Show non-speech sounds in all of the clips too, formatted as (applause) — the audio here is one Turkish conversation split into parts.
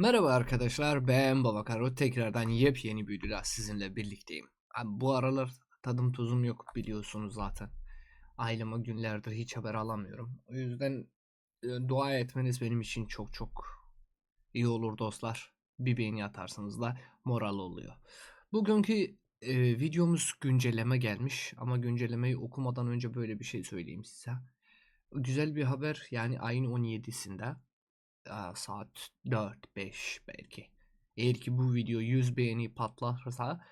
Merhaba arkadaşlar ben Babakaro tekrardan yepyeni videoda sizinle birlikteyim. Bu aralar tadım tuzum yok biliyorsunuz zaten. Aileme günlerdir hiç haber alamıyorum. O yüzden e, dua etmeniz benim için çok çok iyi olur dostlar. Bir beğeni atarsanız da moral oluyor. Bugünkü e, videomuz güncelleme gelmiş ama güncellemeyi okumadan önce böyle bir şey söyleyeyim size. Güzel bir haber yani ayın 17'sinde Aa, saat 4-5 belki. Eğer ki bu video 100 beğeni patlarsa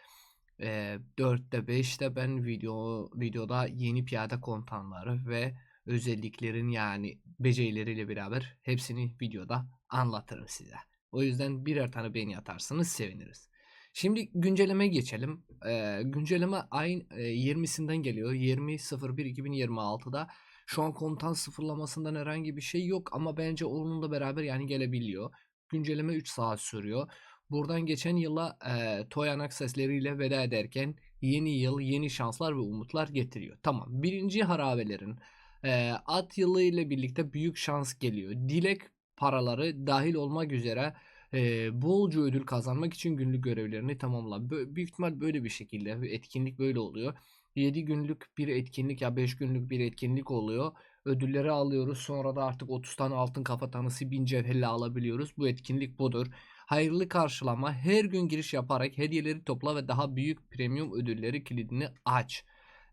e, 4'te 5'te ben video videoda yeni piyade kontanları ve özelliklerin yani becerileriyle beraber hepsini videoda anlatırım size. O yüzden birer tane beğeni atarsanız seviniriz. Şimdi güncelleme geçelim. Ee, güncelleme ayın e, 20'sinden geliyor. 20.01.2026'da şu an komutan sıfırlamasından herhangi bir şey yok ama bence onunla beraber yani gelebiliyor. Güncelleme 3 saat sürüyor. Buradan geçen yıla e, Toyanak sesleriyle veda ederken yeni yıl yeni şanslar ve umutlar getiriyor. Tamam birinci harabelerin e, at yılı ile birlikte büyük şans geliyor. Dilek paraları dahil olmak üzere e, bolca ödül kazanmak için günlük görevlerini tamamla. Bö- büyük ihtimal böyle bir şekilde etkinlik böyle oluyor. 7 günlük bir etkinlik ya 5 günlük bir etkinlik oluyor. Ödülleri alıyoruz. Sonra da artık 30 tane altın kafa tanısı 1000 cevherle alabiliyoruz. Bu etkinlik budur. Hayırlı karşılama her gün giriş yaparak hediyeleri topla ve daha büyük premium ödülleri kilidini aç.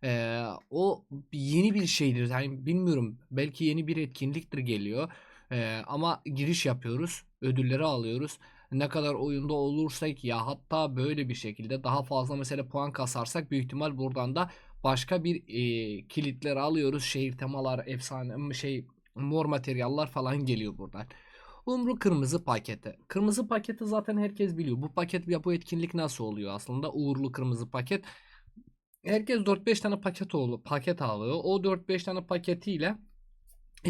Ee, o yeni bir şeydir. Yani bilmiyorum belki yeni bir etkinliktir geliyor. Ee, ama giriş yapıyoruz. Ödülleri alıyoruz ne kadar oyunda olursak ya hatta böyle bir şekilde daha fazla mesela puan kasarsak büyük ihtimal buradan da başka bir e, kilitleri alıyoruz. Şehir temalar, efsane şey mor materyaller falan geliyor buradan. Umru kırmızı paketi. Kırmızı paketi zaten herkes biliyor. Bu paket ya bu etkinlik nasıl oluyor aslında? Uğurlu kırmızı paket. Herkes 4-5 tane paket oluyor, paket alıyor. O 4-5 tane paketiyle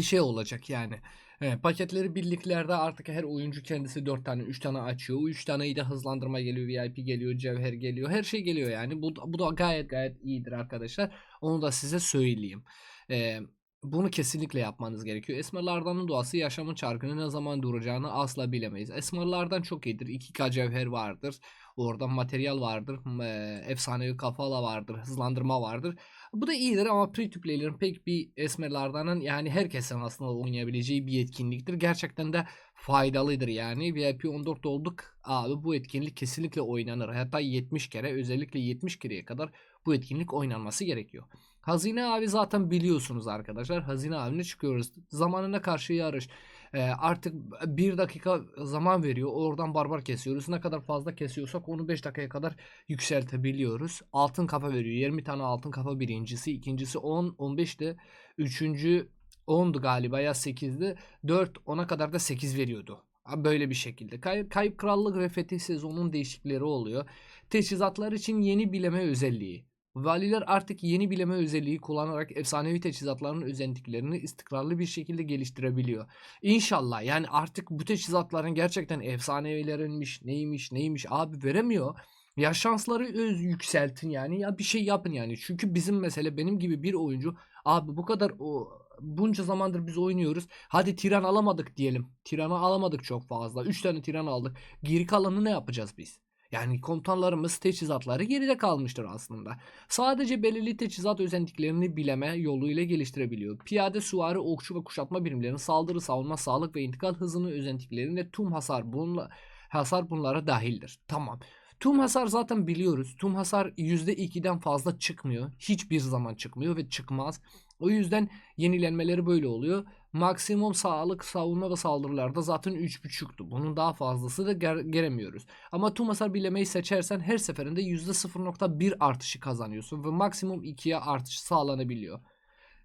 şey olacak yani. Evet, paketleri birliklerde artık her oyuncu kendisi 4 tane 3 tane açıyor. 3 taneyi de hızlandırma geliyor, VIP geliyor, cevher geliyor. Her şey geliyor yani. Bu, bu da gayet gayet iyidir arkadaşlar. Onu da size söyleyeyim. Ee, bunu kesinlikle yapmanız gerekiyor. Esmerlardan'ın duası yaşamın çarkını ne zaman duracağını asla bilemeyiz. Esmerlardan çok iyidir. 2K cevher vardır. Oradan materyal vardır. E, efsanevi kafala vardır. Hızlandırma vardır. Bu da iyidir ama free to play'lerin pek bir esmerlardanın yani herkesin aslında oynayabileceği bir etkinliktir. Gerçekten de faydalıdır yani. VIP 14 olduk. Abi bu etkinlik kesinlikle oynanır. Hatta 70 kere özellikle 70 kereye kadar bu etkinlik oynanması gerekiyor. Hazine abi zaten biliyorsunuz arkadaşlar. Hazine avine çıkıyoruz. Zamanına karşı yarış. Ee, artık bir dakika zaman veriyor. Oradan barbar kesiyoruz. Ne kadar fazla kesiyorsak onu 5 dakikaya kadar yükseltebiliyoruz. Altın kafa veriyor. 20 tane altın kafa birincisi. ikincisi 10, 15 de. Üçüncü 10'du galiba ya 8'di. 4 10'a kadar da 8 veriyordu. Böyle bir şekilde. Kay Kayıp Krallık ve Fetih sezonun değişiklikleri oluyor. Teçhizatlar için yeni bileme özelliği. Valiler artık yeni bileme özelliği kullanarak efsanevi teçhizatların özelliklerini istikrarlı bir şekilde geliştirebiliyor. İnşallah yani artık bu teçhizatların gerçekten efsanevilerinmiş neymiş neymiş abi veremiyor. Ya şansları öz yükseltin yani ya bir şey yapın yani. Çünkü bizim mesela benim gibi bir oyuncu abi bu kadar o bunca zamandır biz oynuyoruz. Hadi tiran alamadık diyelim. Tiranı alamadık çok fazla. 3 tane tiran aldık. Geri kalanı ne yapacağız biz? Yani komutanlarımız teçhizatları geride kalmıştır aslında. Sadece belirli teçhizat özelliklerini bileme yoluyla geliştirebiliyor. Piyade, suvari, okçu ve kuşatma birimlerinin saldırı, savunma, sağlık ve intikal hızını özelliklerinde tüm hasar bunla, hasar bunlara dahildir. Tamam. Tüm hasar zaten biliyoruz. Tüm hasar %2'den fazla çıkmıyor. Hiçbir zaman çıkmıyor ve çıkmaz. O yüzden yenilenmeleri böyle oluyor. Maksimum sağlık, savunma ve saldırılarda zaten 3.5'tu. Bunun daha fazlası da ger- gelemiyoruz. Ama tüm hasar bilemeyi seçersen her seferinde %0.1 artışı kazanıyorsun ve maksimum 2'ye artış sağlanabiliyor.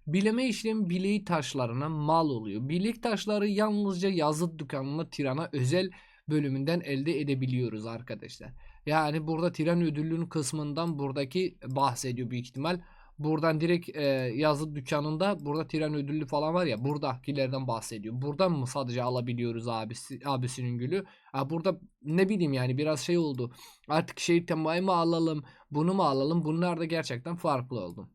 Bileme işlemi bileği taşlarına mal oluyor. Bilek taşları yalnızca yazıt dükkanına tirana özel bölümünden elde edebiliyoruz arkadaşlar. Yani burada tren ödüllünün kısmından buradaki bahsediyor büyük ihtimal. Buradan direkt e, yazı dükkanında burada tren ödüllü falan var ya buradakilerden bahsediyor. Buradan mı sadece alabiliyoruz abisi, abisinin gülü? Ha, burada ne bileyim yani biraz şey oldu. Artık şey temayı mı alalım bunu mu alalım bunlar da gerçekten farklı oldu.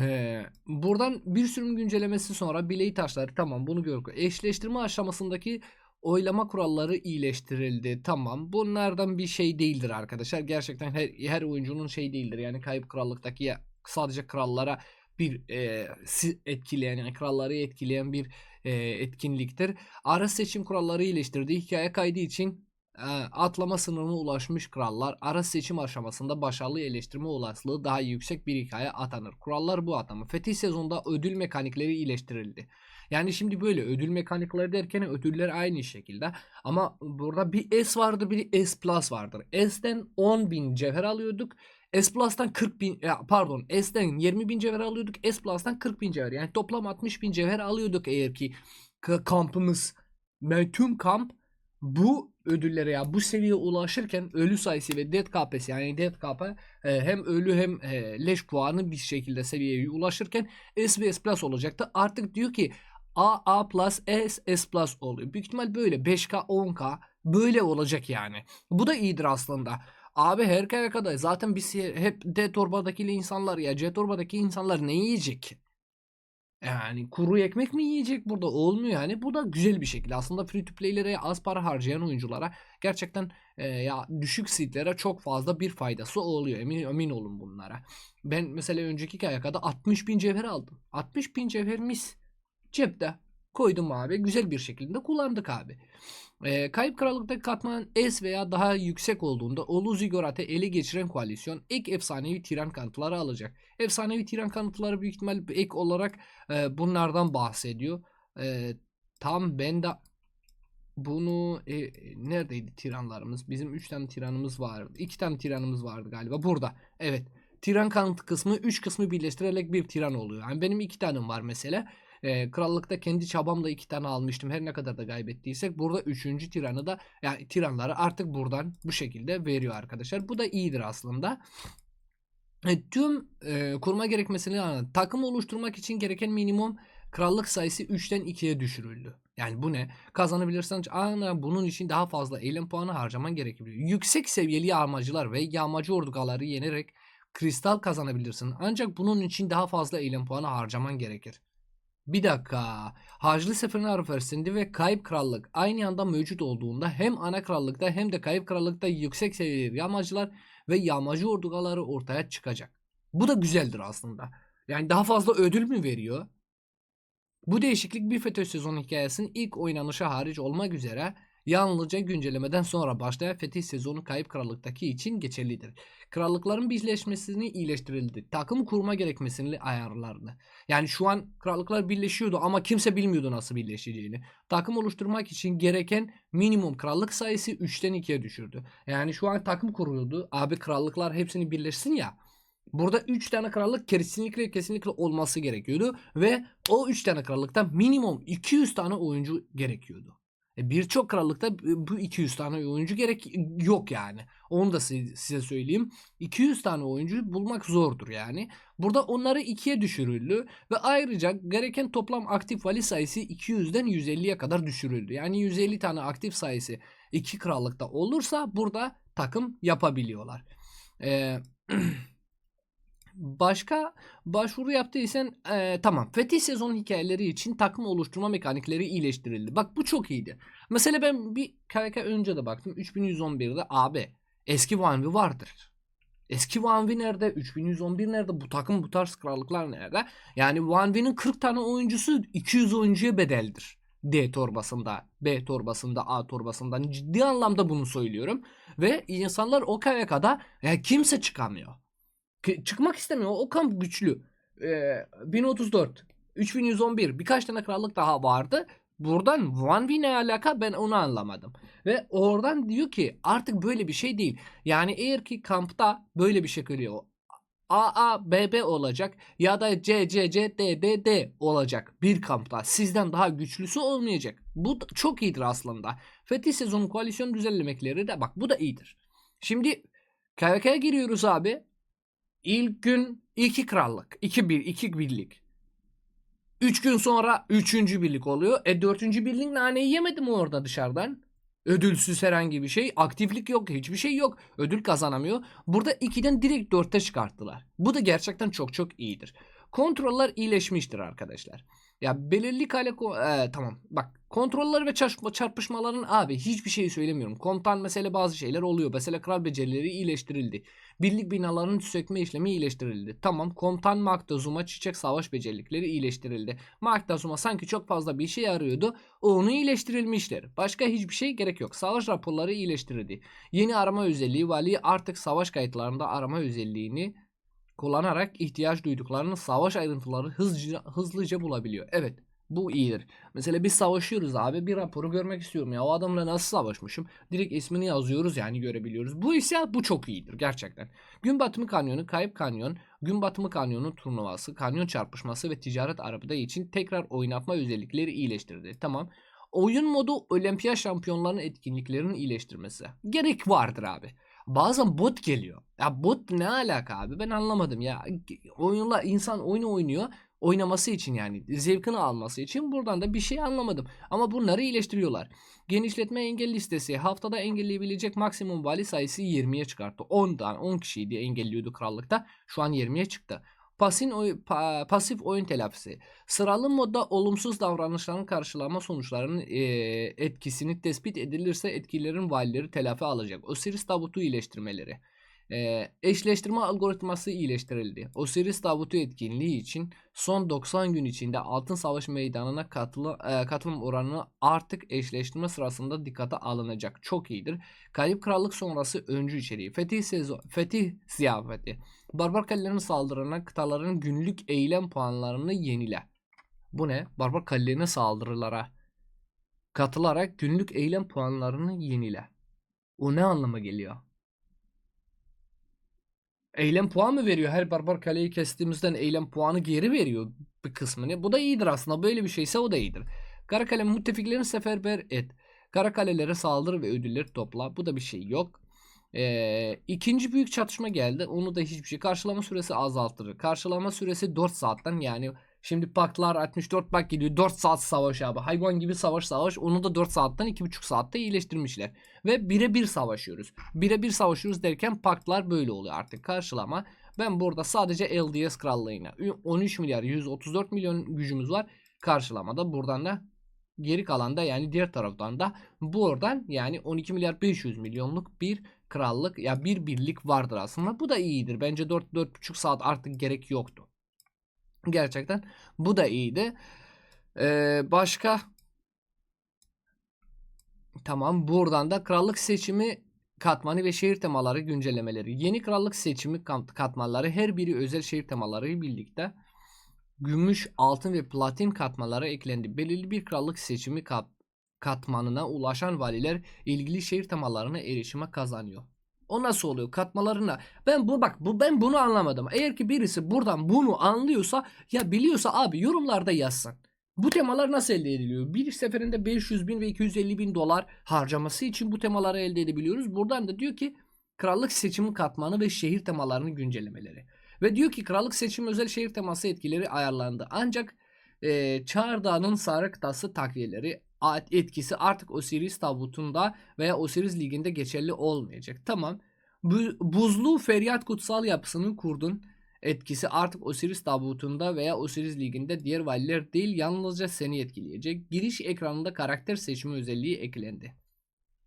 Ee, buradan bir sürüm güncellemesi sonra bileği taşları tamam bunu gördük. Eşleştirme aşamasındaki Oylama kuralları iyileştirildi. Tamam. Bunlardan bir şey değildir arkadaşlar. Gerçekten her, her oyuncunun şey değildir. Yani kayıp krallıktaki ya, sadece krallara bir e, etkileyen yani kralları etkileyen bir e, etkinliktir. Ara seçim kuralları iyileştirdi. Hikaye kaydı için atlama sınırına ulaşmış krallar ara seçim aşamasında başarılı eleştirme olasılığı daha yüksek bir hikaye atanır. Kurallar bu atama. Fetih sezonunda ödül mekanikleri iyileştirildi. Yani şimdi böyle ödül mekanikleri derken ödüller aynı şekilde. Ama burada bir S vardı bir S Plus vardır. S'den 10.000 cevher alıyorduk. S Plus'tan 40 bin pardon S'den 20 bin cevher alıyorduk. S Plus'tan 40 bin cevher yani toplam 60 bin cevher alıyorduk eğer ki kampımız tüm kamp bu ödüllere ya bu seviyeye ulaşırken ölü sayısı ve death KP'si yani death KP e, hem ölü hem e, leş puanı bir şekilde seviyeye ulaşırken S ve S Plus olacaktı. Artık diyor ki A, A plus, S, S plus oluyor. Büyük ihtimal böyle 5K, 10K böyle olacak yani. Bu da iyidir aslında. Abi her kadar zaten biz hep D torbadaki insanlar ya C torbadaki insanlar ne yiyecek? Yani kuru ekmek mi yiyecek burada? Olmuyor yani. Bu da güzel bir şekilde. Aslında free to play'lere az para harcayan oyunculara gerçekten e, ya düşük seedlere çok fazla bir faydası oluyor. Emin, emin olun bunlara. Ben mesela önceki ayakada 60 bin cevher aldım. 60 bin cevher mis. Cepte. Koydum abi. Güzel bir şekilde kullandık abi. Ee, Kayıp Krallık'ta katman S veya daha yüksek olduğunda Olu Zigorat'ı ele geçiren koalisyon ek efsanevi tiran kanıtları alacak. Efsanevi tiran kanıtları büyük ihtimal ek olarak e, bunlardan bahsediyor. E, tam ben de bunu e, neredeydi tiranlarımız? Bizim 3 tane tiranımız vardı. 2 tane tiranımız vardı galiba. Burada. Evet. Tiran kanıtı kısmı 3 kısmı birleştirerek bir tiran oluyor. Yani benim 2 tanem var mesela. Ee, krallıkta kendi çabamla iki tane almıştım. Her ne kadar da kaybettiysek burada üçüncü tiranı da yani tiranları artık buradan bu şekilde veriyor arkadaşlar. Bu da iyidir aslında. E, tüm e, kurma gerekmesini anladım. Takım oluşturmak için gereken minimum krallık sayısı 3'ten 2'ye düşürüldü. Yani bu ne? Kazanabilirsen ana bunun için daha fazla eylem puanı harcaman gerekebiliyor. Yüksek seviyeli yağmacılar ve yağmacı ordugaları yenerek kristal kazanabilirsin. Ancak bunun için daha fazla eylem puanı harcaman gerekir. Bir dakika. Haclı Seferin Arifesinde ve Kayıp Krallık aynı anda mevcut olduğunda hem ana krallıkta hem de Kayıp Krallıkta yüksek seviyeli yağmacılar ve yağmacı ordugaları ortaya çıkacak. Bu da güzeldir aslında. Yani daha fazla ödül mü veriyor? Bu değişiklik bir FETÖ sezonu hikayesinin ilk oynanışı hariç olmak üzere yalnızca güncellemeden sonra başlayan fetih sezonu Kayıp Krallık'taki için geçerlidir. Krallıkların birleşmesini iyileştirildi. Takım kurma gerekmesini ayarlardı. Yani şu an krallıklar birleşiyordu ama kimse bilmiyordu nasıl birleşeceğini. Takım oluşturmak için gereken minimum krallık sayısı 3'ten 2'ye düşürdü. Yani şu an takım kuruyordu. Abi krallıklar hepsini birleşsin ya. Burada 3 tane krallık kesinlikle kesinlikle olması gerekiyordu ve o 3 tane krallıkta minimum 200 tane oyuncu gerekiyordu. E Birçok krallıkta bu 200 tane oyuncu gerek yok yani. Onu da size söyleyeyim. 200 tane oyuncu bulmak zordur yani. Burada onları ikiye düşürüldü ve ayrıca gereken toplam aktif vali sayısı 200'den 150'ye kadar düşürüldü. Yani 150 tane aktif sayısı iki krallıkta olursa burada takım yapabiliyorlar. Eee (clears throat) Başka başvuru yaptıysan e, tamam. Fetih sezon hikayeleri için takım oluşturma mekanikleri iyileştirildi. Bak bu çok iyiydi. Mesela ben bir KVK önce de baktım. 3111'de abi eski Vanvi vardır. Eski Vanvi nerede? 3111 nerede? Bu takım bu tarz krallıklar nerede? Yani Vanvi'nin 40 tane oyuncusu 200 oyuncuya bedeldir. D torbasında, B torbasında, A torbasında ciddi anlamda bunu söylüyorum. Ve insanlar o KVK'da ya kimse çıkamıyor. Çıkmak istemiyor. O kamp güçlü. Ee, 1034, 3111 birkaç tane krallık daha vardı. Buradan Van ne alaka ben onu anlamadım. Ve oradan diyor ki artık böyle bir şey değil. Yani eğer ki kampta böyle bir şey geliyor. AA BB olacak ya da C C olacak bir kampta. Sizden daha güçlüsü olmayacak. Bu çok iyidir aslında. Fetih sezonu koalisyon düzenlemekleri de bak bu da iyidir. Şimdi KVK'ya giriyoruz abi. İlk gün iki krallık. iki bir, iki birlik. Üç gün sonra üçüncü birlik oluyor. E dördüncü birlik naneyi yemedi mi orada dışarıdan? Ödülsüz herhangi bir şey. Aktiflik yok. Hiçbir şey yok. Ödül kazanamıyor. Burada 2'den direkt 4'te çıkarttılar. Bu da gerçekten çok çok iyidir. Kontroller iyileşmiştir arkadaşlar. Ya belirli kale e, tamam bak kontrolleri ve çarpışma, çarpışmaların abi hiçbir şey söylemiyorum. Komutan mesela bazı şeyler oluyor. Mesela kral becerileri iyileştirildi. Birlik binaların sökme işlemi iyileştirildi. Tamam komutan Maktazuma çiçek savaş becerilikleri iyileştirildi. Maktazuma sanki çok fazla bir işe yarıyordu. Onu iyileştirilmişler. Başka hiçbir şey gerek yok. Savaş raporları iyileştirildi. Yeni arama özelliği vali artık savaş kayıtlarında arama özelliğini kullanarak ihtiyaç duyduklarını savaş ayrıntıları hızlıca, hızlıca bulabiliyor. Evet bu iyidir. Mesela biz savaşıyoruz abi bir raporu görmek istiyorum ya o adamla nasıl savaşmışım. Direkt ismini yazıyoruz yani görebiliyoruz. Bu ise bu çok iyidir gerçekten. Gün batımı kanyonu, kayıp kanyon, gün batımı kanyonu turnuvası, kanyon çarpışması ve ticaret arabada için tekrar oynatma özellikleri iyileştirdi. Tamam. Oyun modu olimpiya şampiyonlarının etkinliklerinin iyileştirmesi. Gerek vardır abi. Bazen bot geliyor. Ya bot ne alaka abi ben anlamadım ya. Oyunlar insan oyunu oynuyor oynaması için yani zevkini alması için buradan da bir şey anlamadım. Ama bunları iyileştiriyorlar. Genişletme engel listesi haftada engelleyebilecek maksimum vali sayısı 20'ye çıkarttı. 10 tane 10 kişiydi engelliyordu krallıkta. Şu an 20'ye çıktı. Pasin oy, pa- pasif oyun telafisi. Sıralı modda olumsuz davranışların karşılama sonuçlarının e, etkisini tespit edilirse etkilerin valileri telafi alacak. Osiris tabutu iyileştirmeleri. E, eşleştirme algoritması iyileştirildi. Osiris tabutu etkinliği için son 90 gün içinde Altın Savaş meydanına katılı, e, katılım oranı artık eşleştirme sırasında dikkate alınacak. Çok iyidir. Kayıp Krallık sonrası öncü içeriği. Fetih sezon, Fetih ziyafeti. Barbar kalelerin saldırına kıtaların günlük eylem puanlarını yenile. Bu ne? Barbar kalelerine saldırılara katılarak günlük eylem puanlarını yenile. O ne anlama geliyor? Eylem puan mı veriyor? Her barbar kaleyi kestiğimizden eylem puanı geri veriyor bir kısmını. Bu da iyidir aslında. Böyle bir şeyse o da iyidir. Kara kale müttefiklerini seferber et. Kara kalelere saldır ve ödülleri topla. Bu da bir şey yok. Ee, ikinci büyük çatışma geldi. Onu da hiçbir şey. Karşılama süresi azaltılır. Karşılama süresi 4 saatten yani şimdi paklar 64 bak gidiyor 4 saat savaş abi. Hayvan gibi savaş savaş. Onu da 4 saatten 2,5 saatte iyileştirmişler. Ve birebir savaşıyoruz. Birebir savaşıyoruz derken paktlar böyle oluyor artık. Karşılama. Ben burada sadece LDS krallığına 13 milyar 134 milyon gücümüz var. Karşılamada buradan da geri kalan da yani diğer taraftan da buradan yani 12 milyar 500 milyonluk bir krallık ya bir birlik vardır aslında. Bu da iyidir. Bence 4 4,5 saat artık gerek yoktu. Gerçekten bu da iyiydi. Ee, başka Tamam buradan da krallık seçimi katmanı ve şehir temaları güncellemeleri. Yeni krallık seçimi katmanları her biri özel şehir temaları birlikte gümüş, altın ve platin katmanları eklendi. Belirli bir krallık seçimi kat katmanına ulaşan valiler ilgili şehir temalarına erişime kazanıyor. O nasıl oluyor? Katmalarına. Ben bu bak bu ben bunu anlamadım. Eğer ki birisi buradan bunu anlıyorsa ya biliyorsa abi yorumlarda yazsın. Bu temalar nasıl elde ediliyor? Bir seferinde 500 bin ve 250 bin dolar harcaması için bu temaları elde edebiliyoruz. Buradan da diyor ki krallık seçimi katmanı ve şehir temalarını güncellemeleri. Ve diyor ki krallık seçimi özel şehir teması etkileri ayarlandı. Ancak e, Çağrı Dağı'nın sarı takviyeleri etkisi artık Osiris tabutunda veya Osiris liginde geçerli olmayacak. Tamam. Bu, buzlu feryat kutsal yapısını kurdun etkisi artık Osiris tabutunda veya Osiris liginde diğer valiler değil yalnızca seni etkileyecek. Giriş ekranında karakter seçimi özelliği eklendi.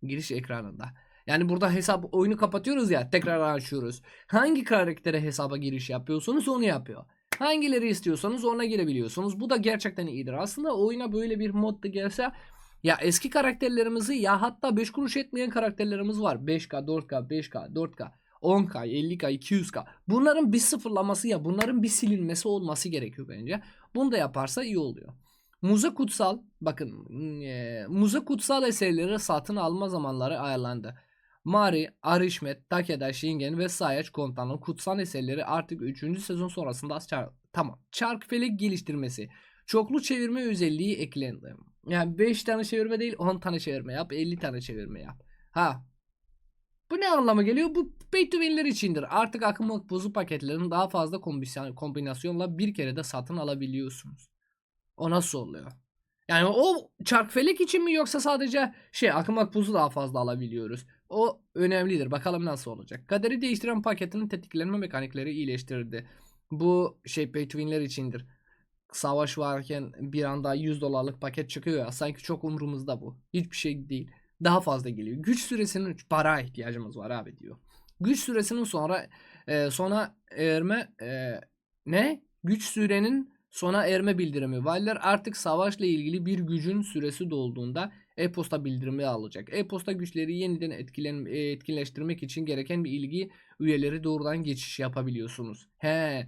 Giriş ekranında. Yani burada hesap oyunu kapatıyoruz ya tekrar açıyoruz. Hangi karaktere hesaba giriş yapıyorsunuz onu yapıyor. Hangileri istiyorsanız ona girebiliyorsunuz. Bu da gerçekten iyidir. Aslında oyuna böyle bir mod da gelse ya eski karakterlerimizi ya hatta 5 kuruş etmeyen karakterlerimiz var. 5K, 4K, 5K, 4K. 10K, 50K, 200K. Bunların bir sıfırlaması ya bunların bir silinmesi olması gerekiyor bence. Bunu da yaparsa iyi oluyor. Muze kutsal bakın e, muze kutsal eserleri satın alma zamanları ayarlandı. Mari, Arishmet, Takeda, Shingen ve Sayaç komutanın kutsal eserleri artık 3. sezon sonrasında çar tamam. Çark felek geliştirmesi. Çoklu çevirme özelliği eklendi. Yani 5 tane çevirme değil 10 tane çevirme yap 50 tane çevirme yap. Ha bu ne anlama geliyor? Bu pay to içindir. Artık akım bozu paketlerini daha fazla kombinasyonla bir kere de satın alabiliyorsunuz. O nasıl oluyor? Yani o çark felek için mi yoksa sadece şey akım akbuzu daha fazla alabiliyoruz. O önemlidir. Bakalım nasıl olacak. Kaderi değiştiren paketinin tetiklenme mekanikleri iyileştirildi. Bu şey pay içindir. savaş varken bir anda 100 dolarlık paket çıkıyor ya sanki çok umurumuzda bu. Hiçbir şey değil. Daha fazla geliyor. Güç süresinin para ihtiyacımız var abi diyor. Güç süresinin sonra e, sona erme e, ne? Güç sürenin sona erme bildirimi. Valiler artık savaşla ilgili bir gücün süresi dolduğunda e-posta bildirimi alacak. E-posta güçleri yeniden etkilen, e, etkinleştirmek için gereken bir ilgi üyeleri doğrudan geçiş yapabiliyorsunuz. He.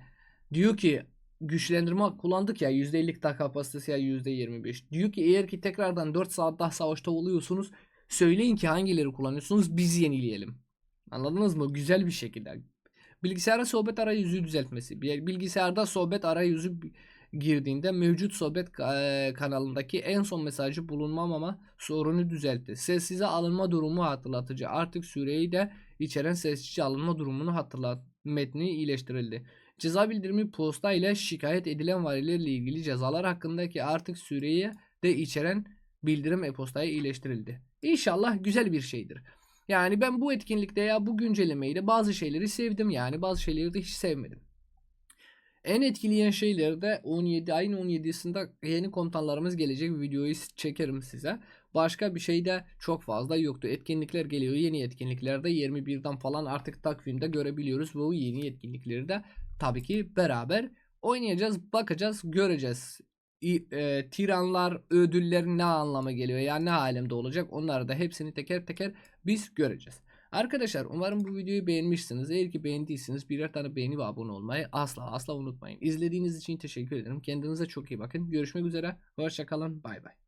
Diyor ki güçlendirme kullandık ya %50 daha kapasitesi ya %25. Diyor ki eğer ki tekrardan 4 saat daha savaşta oluyorsunuz söyleyin ki hangileri kullanıyorsunuz biz yenileyelim. Anladınız mı? Güzel bir şekilde. Bilgisayara sohbet arayüzü düzeltmesi. Bilgisayarda sohbet arayüzü girdiğinde mevcut sohbet ka- kanalındaki en son mesajı bulunmamama sorunu düzeltti. Sessize alınma durumu hatırlatıcı. Artık süreyi de içeren sessizce alınma durumunu hatırlat metni iyileştirildi. Ceza bildirimi posta ile şikayet edilen valilerle ilgili cezalar hakkındaki artık süreyi de içeren bildirim e-postaya iyileştirildi. İnşallah güzel bir şeydir. Yani ben bu etkinlikte ya bu güncellemeyi de bazı şeyleri sevdim yani bazı şeyleri de hiç sevmedim. En etkileyen şeyleri de 17 ayın 17'sinde yeni komutanlarımız gelecek videoyu çekerim size. Başka bir şey de çok fazla yoktu. Etkinlikler geliyor. Yeni etkinliklerde 21'den falan artık takvimde görebiliyoruz. O yeni etkinlikleri de tabii ki beraber oynayacağız, bakacağız, göreceğiz. İ- e, tiranlar, ödüller ne anlama geliyor? Yani ne alemde olacak? Onları da hepsini teker teker biz göreceğiz. Arkadaşlar umarım bu videoyu beğenmişsiniz. Eğer ki beğendiyseniz birer tane beğeni ve abone olmayı asla asla unutmayın. İzlediğiniz için teşekkür ederim. Kendinize çok iyi bakın. Görüşmek üzere. Hoşçakalın. Bay bay.